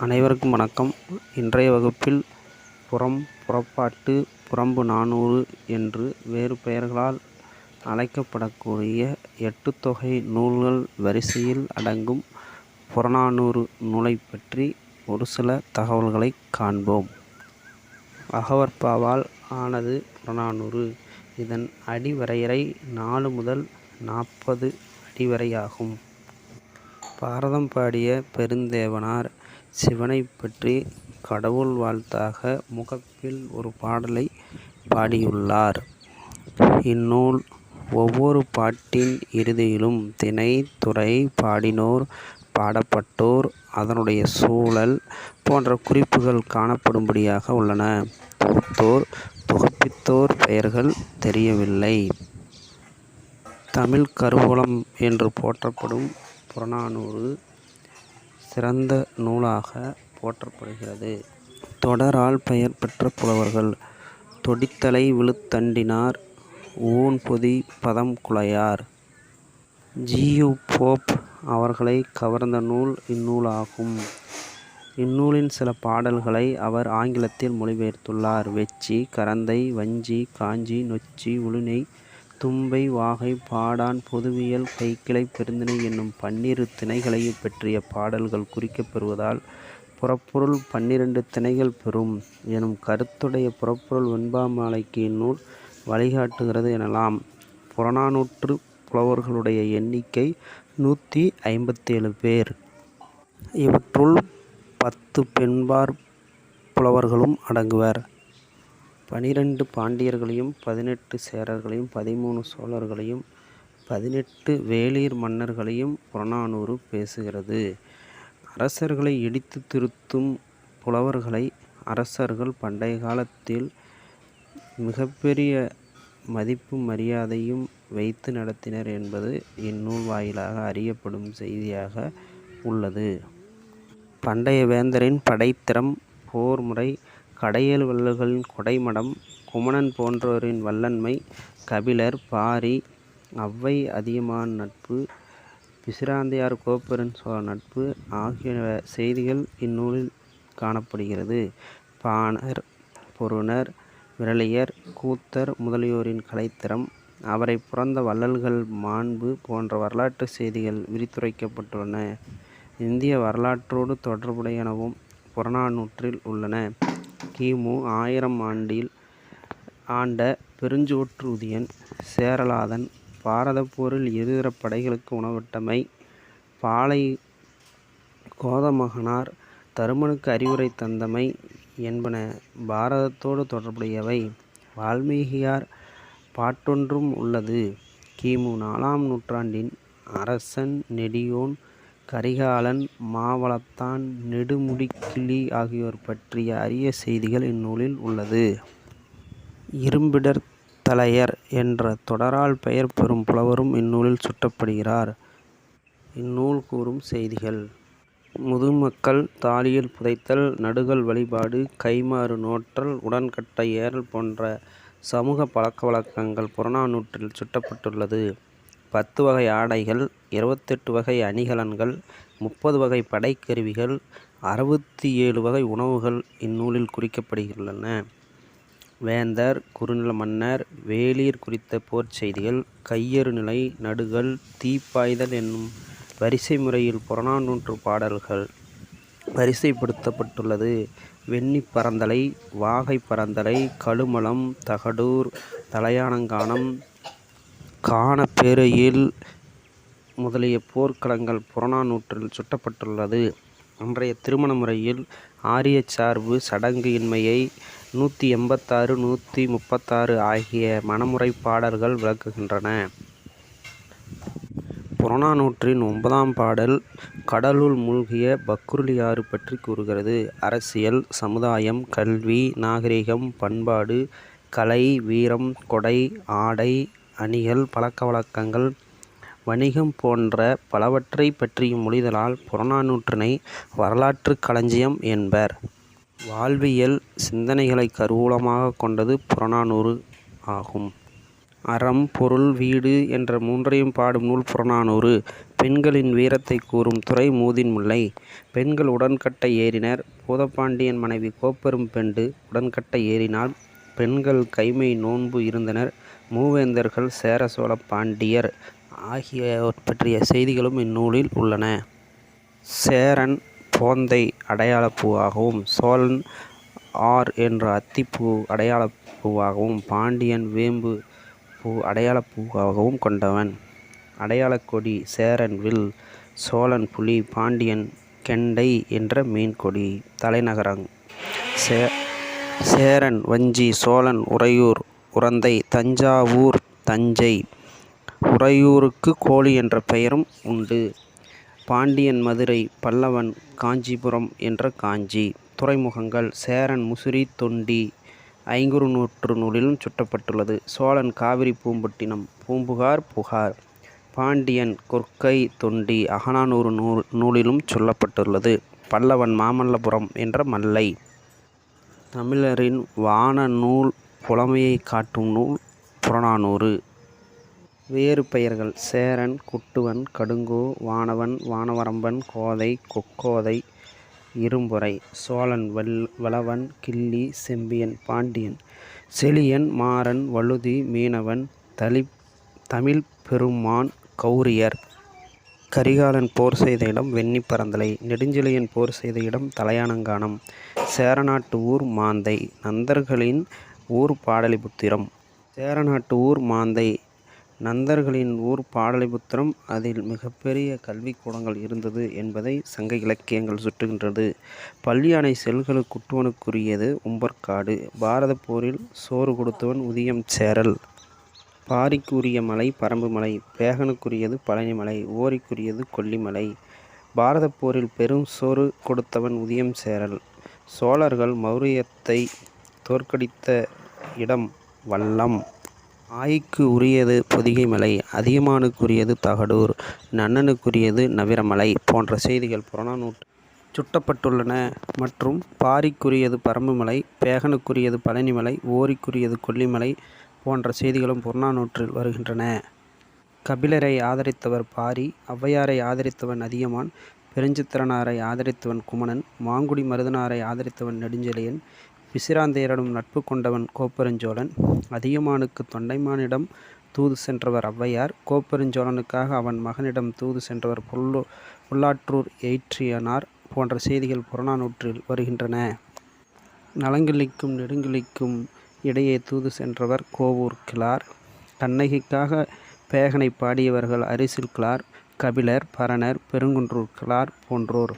அனைவருக்கும் வணக்கம். இன்றைய வகுப்பில் புறம் புறப்பாட்டு புறம்பு நானூறு என்று வேறு பெயர்களால் அழைக்கப்படக்கூடிய எட்டுத்தொகை நூல்கள் வரிசையில் அடங்கும் புறநானூறு நூலைப் பற்றி ஒரு சில தகவல்களைக் காண்போம். அகவற்பாவால் ஆனது புறநானூறு. இதன் அடிவரையறை நாலு முதல் நாற்பது அடிவரையாகும். பாரதம் பாடிய பெருந்தேவனார் சிவனைப் பற்றி கடவுள் வாழ்த்தாக முகப்பில் ஒரு பாடலை பாடியுள்ளார். இந்நூல் ஒவ்வொரு பாட்டின் இறுதியிலும் திணை, துறை, பாடினோர், பாடப்பட்டோர், அதனுடைய சூழல் போன்ற குறிப்புகள் காணப்படும்படியாக உள்ளன. தொகுத்தோர், தொகுப்பித்தோர் பெயர்கள் தெரியவில்லை. தமிழ் கருவூலம் என்று போற்றப்படும் புறநானூறு சிறந்த நூலாகப் போற்றப்படுகிறது. தொடரால் பெயர் பெற்ற புலவர்கள் தொடித்தலை விழுத்தண்டினார் ஊன்பொதி பதம் குலையார் ஜியு போப் அவர்களை கவர்ந்த நூல் இந்நூலாகும். இந்நூலின் சில பாடல்களை அவர் ஆங்கிலத்தில் மொழிபெயர்த்துள்ளார். வெச்சி, கரந்தை, வஞ்சி, காஞ்சி, நொச்சி, உளுணை தும்பை, வாகை, பாடான் பொதுவியல், கைக்கிளை, பெருந்திணை என்னும் பன்னிரு திணைகளைப் பற்றிய பாடல்கள் குறிக்கப்பெறுவதால் புறப்பொருள் பன்னிரண்டு திணைகள் பெறும் எனும் கருத்துடைய புறப்பொருள் வெண்பாமாலைக்கு இந்நூல் வழிகாட்டுகிறது எனலாம். புறநானூற்று புலவர்களுடைய எண்ணிக்கை நூற்றி ஐம்பத்தேழு பேர். இவற்றுள் பத்து பெண்பார் புலவர்களும் அடங்குவர். பனிரெண்டு பாண்டியர்களையும் பதினெட்டு சேரர்களையும் பதிமூணு சோழர்களையும் பதினெட்டு வேளிர் மன்னர்களையும் புறநானூறு பேசுகிறது. அரசர்களை இடித்து திருத்தும் புலவர்களை அரசர்கள் பண்டைய காலத்தில் மிகப்பெரிய மதிப்பு மரியாதையும் வைத்து நடத்தினர் என்பது இந்நூல் வாயிலாக அறியப்படும் செய்தியாக உள்ளது. பண்டைய வேந்தரின் படைத்திறம், போர் முறை, கடையல் வள்ளல்களின் கொடைமடம், குமணன் போன்றோரின் வல்லன்மை, கபிலர், பாரி, ஔவை அதியமான் நட்பு, பிசிராந்தையார் கோப்பெருஞ் சோழ நட்பு ஆகிய செய்திகள் இந்நூலில் காணப்படுகிறது. பாணர், பொருணர் விரலியர் கூத்தர் முதலியோரின் கலைத்திறம், அவரை புறந்த வள்ளல்கள் மாண்பு போன்ற வரலாற்று செய்திகள் விரித்துரைக்கப்பட்டுள்ளன. இந்திய வரலாற்றோடு தொடர்புடையனவும் புறநானூற்றில் உள்ளன. கிமு ஆயிரம் ஆண்டில் ஆண்ட பெருஞ்சோற்றுதியன் சேரலாதன் பாரதப் போரில் இருதரப் படைகளுக்கு உணவிட்டமை, பாலை கோதமகனார் தருமனுக்கு அறிவுரை தந்தமை என்பன பாரதத்தோடு தொடர்புடையவை. வால்மீகியார் பாட்டொன்றும் உள்ளது. கிமு நாலாம் நூற்றாண்டின் அரசன் நெடியோன், கரிகாலன், மாவளத்தான், நெடுமுடிக்கிள்ளி ஆகியோர் பற்றிய அரிய செய்திகள் இந்நூலில் உள்ளது. இரும்பிடர் தலையர் என்ற தொடரால் பெயர் பெறும் புலவரும் இந்நூலில் சுட்டப்படுகிறார். இந்நூல் கூறும் செய்திகள். முதுமக்கள் தாலியில் புதைத்தல், நடுகல் வழிபாடு, கைமாறு நோற்றல், உடன்கட்டை ஏறல் போன்ற சமூக பழக்க வழக்கங்கள் புறநானூற்றில் சுட்டப்பட்டுள்ளது. பத்து வகை ஆடைகள், இருபத்தெட்டு வகை அணிகலன்கள், முப்பது வகை படைக்கருவிகள் அறுபத்தி ஏழு வகை உணவுகள் இந்நூலில் குறிக்கப்படுகின்றன வேந்தர், குறுநில மன்னர், வேளிர் குறித்த போர் செய்திகள், கையறு நிலை, நடுகள் தீப்பாய்தல் என்னும் வரிசை முறையில் புறநானூற்று பாடல்கள் வரிசைப்படுத்தப்பட்டுள்ளது. வெண்ணி பரந்தலை வாகை பரந்தலை கழுமலம், தகடூர், தலையானங்கானம் கானப்பேரெயில் முதலிய போர்க்களங்கள் புறநானூற்றில் சுட்டப்பட்டுள்ளது. அன்றைய திருமண முறையில் ஆரியச் சார்பு சடங்கு இன்மையை நூற்றி எண்பத்தாறு, நூற்றி முப்பத்தாறு ஆகிய மனமுறை பாடல்கள் விளக்குகின்றன. புறநானூற்றின் ஒன்பதாம் பாடல் கடலுள் மூழ்கிய பக்ருலியாறு பற்றி கூறுகிறது. அரசியல், சமுதாயம், கல்வி, நாகரிகம், பண்பாடு, கலை, வீரம், கொடை, ஆடை, அணிகள், பழக்க வழக்கங்கள், வணிகம் போன்ற பலவற்றைப் பற்றியும் மொழிதலால் புறநானூற்றினை வரலாற்றுக் களஞ்சியம் என்பர். வாழ்வியல் சிந்தனைகளைக் கருவூலமாகக் கொண்டது புறநானூறு ஆகும். அறம் பொருள் வீடு என்ற மூன்றையும் பாடும் நூல் புறநானூறு. பெண்களின் வீரத்தைக் கூறும் துறை மூதின் முல்லை பெண்கள் உடன்கட்டை ஏறினர். பூதப்பாண்டியன் மனைவி கோப்பெரும் பெண்டு உடன்கட்டை ஏறினாள். பெண்கள் கைமை நோன்பு இருந்தனர். மூவேந்தர்கள் சேர சோழ பாண்டியர் ஆகியோர் பற்றிய செய்திகளும் இந்நூலில் உள்ளன. சேரன் போந்தை அடையாளப் பூவாகவும் சோழன் ஆர் என்ற அத்திப்பூ அடையாளப்பூவாகவும் அடையாளப் பூவாகவும் பாண்டியன் வேம்பு பூ அடையாளப் பூவாகவும் கொண்டவன். அடையாளக் கொடி சேரன் வில் சோழன் புலி பாண்டியன் கெண்டை என்ற மீன்கொடி தலைநகரம் சே சேரன் வஞ்சி சோழன் உறையூர் உறந்தை தஞ்சாவூர் தஞ்சை. உறையூருக்குக் கோழி என்ற பெயரும் உண்டு. பாண்டியன் மதுரை பல்லவன் காஞ்சிபுரம் என்ற காஞ்சி. துறைமுகங்கள் சேரன் முசிறி தொண்டி ஐங்குறுநூற்று நூலிலும் சுட்டப்பட்டுள்ளது. சோழன் காவிரி பூம்பட்டினம் பூம்புகார் புகார். பாண்டியன் கொற்கை தொண்டி அகநானூறு நூலிலும் சொல்லப்பட்டுள்ளது. பல்லவன் மாமல்லபுரம் என்ற மல்லை. தமிழரின் வான நூல் புலமையை காட்டும் நூல் புறநானூறு. வேறு பெயர்கள் சேரன் குட்டுவன் கடுங்கோ வானவன் வானவரம்பன் கோதை கொக்கோதை இரும்புரை சோழன் வளவன் கிள்ளி செம்பியன் பாண்டியன் செழியன் மாறன் வழுதி மீனவன் தமிழ்ப் பெருமான் கௌரியர் கரிகாலன் போர் செய்த இடம் வெண்ணிப்பறந்தலை. நெடுஞ்செழியன் போர் செய்த இடம் தலையானங்கானம் சேரநாட்டு ஊர் மாந்தை. நந்தர்களின் ஊர் பாடலிபுத்திரம். சேரநாட்டு ஊர் மாந்தை நந்தர்களின் ஊர் பாடலிபுத்திரம். அதில் மிகப்பெரிய கல்விக்கூடங்கள் இருந்தது என்பதை சங்க இலக்கியங்கள் சுட்டுகின்றது. பள்ளியானை செல்கள் குட்டுவனுக்குரியது உம்பர்காடு. பாரதப் போரில் சோறு கொடுத்தவன் உதியம் சேரல். பாரிக்கு உரிய மலை பரம்பு மலை. பேகனுக்குரியது பழனி மலை. ஓரிக்குரியது கொல்லிமலை. பாரதப் போரில் பெரும் சோறு கொடுத்தவன் உதியம் சேரல். சோழர்கள் மௌரியத்தை தோற்கடித்த இடம் வல்லம். ஆய்க்கு உரியது பொதிகை மலை. அதியமானுக்குரியது தகடூர். நன்னனுக்குரியது நவிரமலை போன்ற செய்திகள் புறநானூற்று சுட்டப்பட்டுள்ளன. மற்றும் பாரிக்குரியது பரம்புமலை பேகனுக்குரியது பழனிமலை ஓரிக்குரியது கொல்லிமலை போன்ற செய்திகளும் புறநானூற்றில் வருகின்றன. கபிலரை ஆதரித்தவர் பாரி. ஔவையாரை ஆதரித்தவன் அதியமான். பெருஞ்சித்திரனாரை ஆதரித்தவன் குமணன். மாங்குடி மருதனாரை ஆதரித்தவன் நெடுஞ்செழியன். பிசிராந்தையரிடம் நட்பு கொண்டவன் கோப்பெருஞ்சோழன். அதியமானுக்குத் தொண்டைமானிடம் தூது சென்றவர் ஔவையார். கோப்பெருஞ்சோழனுக்காக அவன் மகனிடம் தூது சென்றவர் புல்லாற்றூர் எயிற்றியனார் போன்ற செய்திகள் புறநானூற்றில் வருகின்றன. நலங்கிழிக்கும் நெடுங்கிழிக்கும் இடையே தூது சென்றவர் கோவூர் கிளார் கண்ணகிக்காக பேகனைப் பாடியவர்கள் அரிசில் கிளார் கபிலர் பரணர் பெருங்குன்றூர் கிளார் போன்றோர்.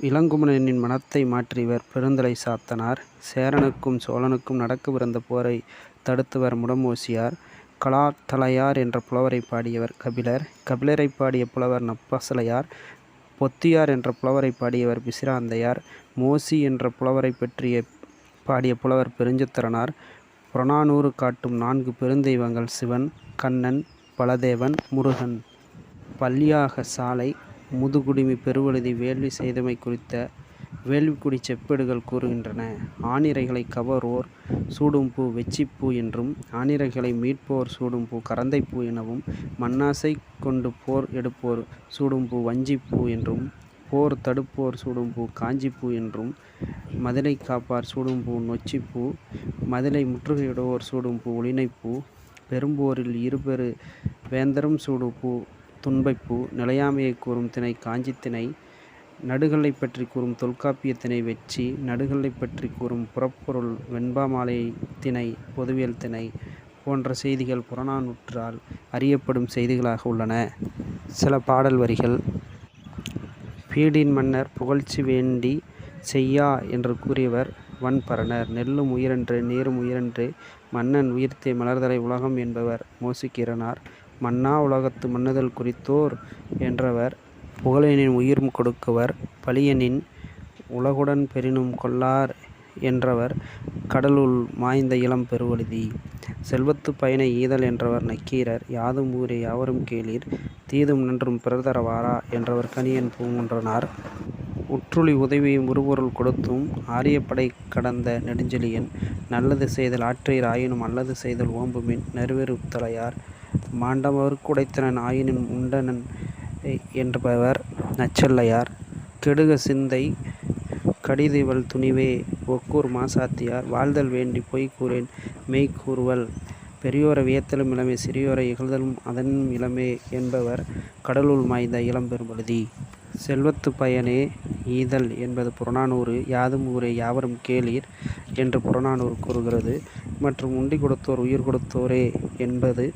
இளங்குமணனின் மனத்தை மாற்றியவர் பெருந்தலை சாத்தனார். சேரனுக்கும் சோழனுக்கும் நடக்கவிருந்த போரைத் தடுத்தவர் முடமோசியார். கலாத்தலையார் என்ற புலவரைப் பாடியவர் கபிலர். கபிலரைப் பாடிய புலவர் நப்பசலையார். பொத்தியார் என்ற புலவரைப் பாடியவர் பிசிராந்தையார். மோசி என்ற புலவரைப் பாடிய புலவர் பெருஞ்சித்திரனார். புறநானூறு காட்டும் நான்கு பெருந்தெய்வங்கள் சிவன் கண்ணன் பலதேவன் முருகன். பல்யாக சாலை முதுகுடுமி பெருவழுதி வேள்வி செய்தமை குறித்த வேள்விக்குடிச் செப்பேடுகள் கூறுகின்றன. ஆநிரைகளைக் கவர்வோர் சூடும் பூ என்றும் ஆணிரைகளை மீட்போர் சூடும் பூ எனவும் மண்ணாசை கொண்டு போர் எடுப்போர் சூடும் பூ என்றும் போர் தடுப்போர் சூடும்பூ காஞ்சிப்பூ என்றும் மதிலை காப்பார் சூடும்பூ நொச்சிப்பூ மதிலை முற்றுகையிடுவோர் சூடும்பூ ஒளிணைப்பூ பெரும்போரில் இருபெரு வேந்தரும் சூடுப்பூ துன்பைப்பூ நிலையாமையை நிலையாமையைக் கூறும் திணை காஞ்சித்திணை திணை நடுகல்லைப் கூறும் தொல்காப்பியத்தினை வெற்றி நடுகளை நடுகல்லைப் கூறும் புறப்பொருள் வெண்பாமாலை திணை பொதுவியல் திணை போன்ற செய்திகள் புறநானூற்றால் அறியப்படும் செய்திகளாக உள்ளன. சில பாடல் வரிகள் பீடின் மன்னர் புகழ்ச்சி வேண்டி செய்யா என்று கூறியவர் வன்பரணர். நெல்லும் உயிரன்று நீரும் உயிரன்று மன்னன் உயிர்த்தே மலர்தலை உலகம் என்பவர் மோசிக்கிறனார் மன்னா உலகத்து மன்னுதல் குறித்தோர் என்றவர் புகழனின் உயிரும் கொடுக்குவர் பழியெனின் உலகுடன் பெரினும் கொள்ளார் என்றவர் கடலுள் மாய்ந்த இளம் பெருவழுதி. செல்வத்து பயனை ஈதல் என்றவர் நக்கீரர். யாதும் ஊரே யாவரும் கேளீர் தீதும் நன்றும் பிறதரவாரா என்றவர் கனியன் பூங்குன்றனார். உற்றுளி உதவியும் உறுபொருள் கொடுத்தும் ஆரியப்படை கடந்த நெடுஞ்செலியன் நல்லது செய்தல் ஆற்றீர் ஆயினும் அல்லது செய்தல் ஓம்புமின் நறுவெறுத்தலையார் மாண்டவர் குடைத்தனன் ஆயினும் உண்டனன் என்பவர் நச்செல்லையார் கெடுக சிந்தை கடிதிவள் துணிவே ஒக்கூர் மாசாத்தியார் வாழ்தல் வேண்டி பொய் கூறேன் மெய் கூறுவல். பெரியோரை வியத்தலும் இளமே சிறியோரை இகழ்தலும் அதனும் இளமே என்பவர் கடலுள் மாய்ந்த இளம்பெரும்பழுதி செல்வத்துப் பயனே ஈதல் என்பது புறநானூறு யாதும் ஊரே யாவரும் கேளீர் என்று புறநானூறு கூறுகிறது. மற்றும் உண்டி கொடுத்தோர் உயிர் கொடுத்தோரே என்பது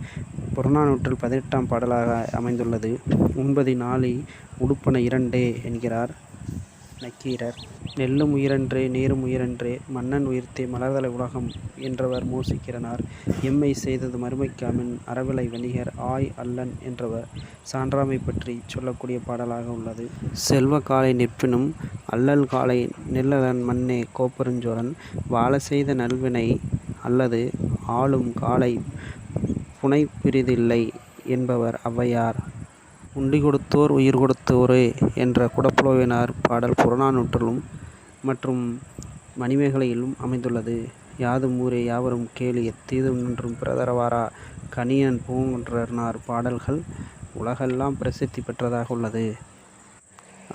புறநானூற்றில் பதினெட்டாம் பாடலாக அமைந்துள்ளது. ஒன்பது நாளி உடுப்பன இரண்டே என்கிறார் நக்கீரர். நெல்லும் உயிரன்றே நீரும் உயிரன்றே மன்னன் உயிர்த்தே மலர்தலை உலகம் என்றவர் மூசிக்கிறனார் எம்மை செய்தது மறுமைக்காமின் அறவிலை வணிகர் ஆய் அல்லன் என்றவர். சான்றாமை பற்றி சொல்லக்கூடிய பாடலாக உள்ளது. செல்வ காலை நிற்பினும் அல்லல் காலை நெல்லலன் மண்ணே கோப்பெருஞ்சோழன். வாழ செய்த நல்வினை அல்லது ஆளும் காலை புனைப்பிரிதில்லை என்பவர் ஔவையார். உண்டி கொடுத்தோர் உயிர் கொடுத்தோரே என்ற குடப்புலவினார் பாடல் புறநானூற்றிலும் மற்றும் மணிமேகலையிலும் அமைந்துள்ளது. யாதும் ஊரே யாவரும் கேளு எத்தீதும் நின்றும் பிறதரவாரா கணியன் பூங்குன்றனார் பாடல்கள் உலகெல்லாம் பிரசித்தி பெற்றதாக உள்ளது.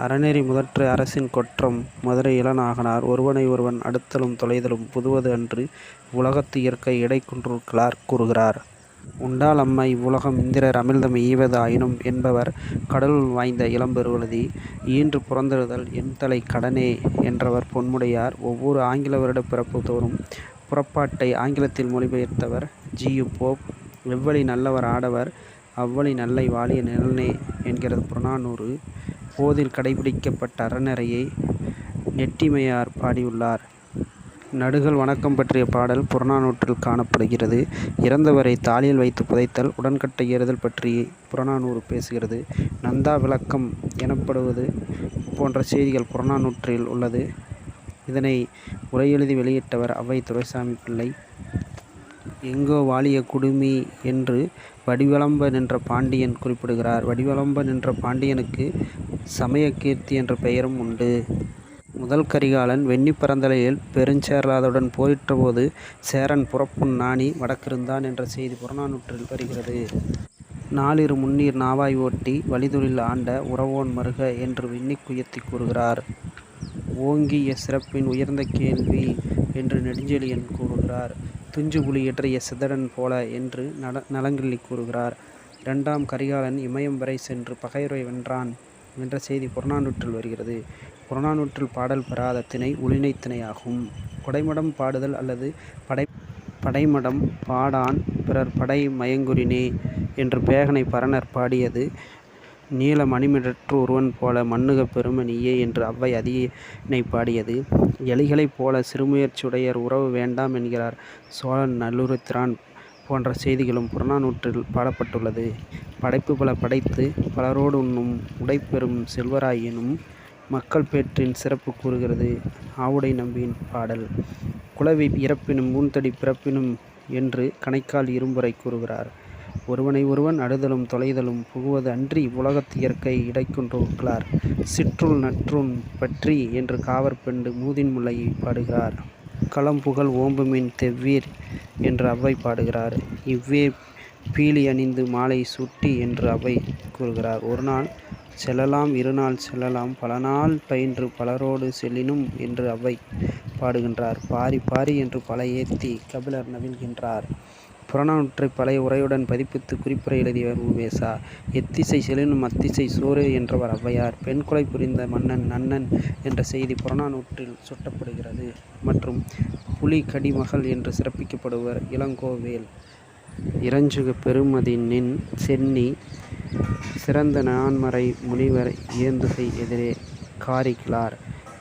அறநெறி முதற்று அரசின் கொற்றம் மதுரை இளநாகனார் ஒருவனை ஒருவன் அடுத்தலும் தொலைதலும் புதுவது அன்று உலகத்து இயற்கை இடைக்குன்றூர்கிழார் கூறுகிறார். உண்டால் அம்மை இவ்வுலகம் இந்திரர் அமிழ்தம் ஈவது ஆயினும் என்பவர் கடலுள் வாய்ந்த இளம்பெருவழுதி. ஈன்று புறந்தெழுதல் என்தலை கடனே என்றவர் பொன்முடையார். ஒவ்வொரு ஆங்கில வருட பிறப்பு தோறும் புறப்பாட்டை ஆங்கிலத்தில் மொழிபெயர்த்தவர் ஜி யு போப். எவ்வழி நல்லவர் ஆடவர் அவ்வழி நல்லை வாழிய நிழல்னே என்கிறது புறநானூறு. போதில் கடைப்பிடிக்கப்பட்ட அறநெறியை நெட்டிமையார் பாடியுள்ளார். நடுகள் வணக்கம் பற்றிய பாடல் புறநானூற்றில் காணப்படுகிறது. இறந்தவரை தாலியில் வைத்து புதைத்தல் உடன்கட்டை ஏறுதல் பற்றி புறநானூறு பேசுகிறது. நந்தா விளக்கம் எனப்படுவது போன்ற செய்திகள் புறநானூற்றில் உள்ளது. இதனை உரையெழுதி வெளியிட்டவர் அவ்வை துரைசாமி பிள்ளை. எங்கோ வாலிய குடுமி என்று வடிவளம்ப நின்ற பாண்டியன் குறிப்பிடுகிறார். வடிவளம்ப நின்ற பாண்டியனுக்கு சமயக்கீர்த்தி என்ற பெயரும் உண்டு. முதல் கரிகாலன் வெண்ணி பரந்தலையில் பெருஞ்சேரலாதுடன் போரிட்டபோது சேரன் புறப்புண் நாணி வடக்கிருந்தான் என்ற செய்தி புறநானூற்றில் வருகிறது. நாளிரு முன்னீர் நாவாய் ஓட்டி வழிதொழில் ஆண்ட உறவோன் மருக என்று விண்ணிக் குயத்தி கூறுகிறார். ஓங்கிய சிறப்பின் உயர்ந்த கேள்வி என்று நெடுஞ்செழியன் கூறுகிறார். துஞ்சு புலி இயற்றிய சிதடன் போல என்று நல நலங்கிள்ளி கூறுகிறார். இரண்டாம் கரிகாலன் இமயம் வரை சென்று பகையுறை வென்றான் என்ற செய்தி புறநானூற்றில் வருகிறது. புறநானூற்றில் பாடல் பெறாத திணை உளினைத்திணையாகும் கொடைமடம் பாடுதல் அல்லது படை படைமடம் பாடான் பிறர் படை மயங்குறினே என்று பேகனை பரணர் பாடியது. நீல மணிமிடற்று ஒருவன் போல மண்ணுக பெருமணியே என்று அவ்வை அதியனை பாடியது. எலிகளைப் போல சிறுமுயற்சியுடையர் உறவு வேண்டாம் என்கிறார் சோழன் நல்லுருத்திரான் போன்ற செய்திகளும் புறநானூற்றில் பாடப்பட்டுள்ளது. படைப்பு பல படைத்து பலரோடு உண்ணும் உடைப்பெறும் செல்வராயினும் மக்கள் பேற்றின் சிறப்பு கூறுகிறது. ஆவுடை நம்பியின் பாடல். குலவி இறப்பினும் ஊன்தடி பிறப்பினும் என்று கணைக்கால் இரும்புரை கூறுகிறார். ஒருவனை ஒருவன் அடுதலும் தொலைதலும் புகுவது அன்றி உலகத்து இயற்கை இடைக்குன்றோர்களார் சிற்றுள் நற்றுண் பற்றி என்று காவற்பெண்டு மூதின் முல்லையை பாடுகிறார். களம்புகழ் ஓம்புமின் தெவ்வீர் என்று அவ்வை பாடுகிறார். இவ்வே பீலி அணிந்து மாலை சுட்டி என்று அவை கூறுகிறார். ஒரு நாள் செல்லலாம் இருநாள் செல்லலாம். பல நாள் பயின்று பலரோடு செல்லினும் என்று அவ்வை பாடுகின்றார். பாரி பாரி என்று பல ஏத்தி கபிலர் நவில்கின்றார் புறநானூற்றை பழைய உரையுடன் பதிப்பித்து குறிப்புரை எழுதியவர் உவேசா எத்திசை செலினும் அத்திசை சோறு என்றவர் ஔவையார் பெண் கொலை புரிந்த மன்னன் நன்னன் என்ற செய்தி புறநானூற்றில் சுட்டப்படுகிறது. மற்றும் புலி கடிமகள் என்று சிறப்பிக்கப்படுவர் இளங்கோவேல். இரஞ்சுகப் பெருமதி நின் சென்னி சிறந்த நான்மறை முனிவர் இயந்துகை எதிரே காரிக்கிறார்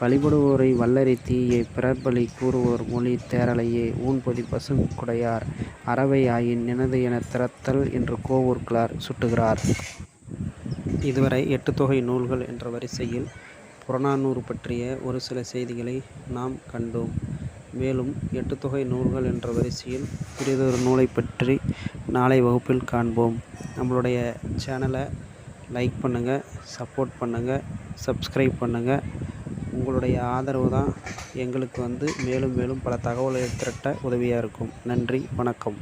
வழிபடுவோரை வல்லறி தீயை பிறர்பலி கூறுவோர் மொழி தேரலையே ஊன்பொதி பசும் குடையார். அறவை ஆயின் நினது எனத் திறத்தல் என்று கோவூர்களார் சுட்டுகிறார். இதுவரை எட்டு தொகை நூல்கள் என்ற வரிசையில் புறநானூறு பற்றிய ஒரு சில செய்திகளை நாம் கண்டோம். மேலும் எட்டு தொகை நூல்கள் என்ற வரிசையில் பிறிதொரு நூலை பற்றி நாளை வகுப்பில் காண்போம். நம்மளுடைய சேனலை லைக் பண்ணுங்கள் சப்போர்ட் பண்ணுங்கள் சப்ஸ்கிரைப் பண்ணுங்கள் உங்களுடைய ஆதரவு தான் எங்களுக்கு வந்து மேலும் மேலும் பல தகவல்களை திரட்ட உதவியாக இருக்கும். நன்றி வணக்கம்.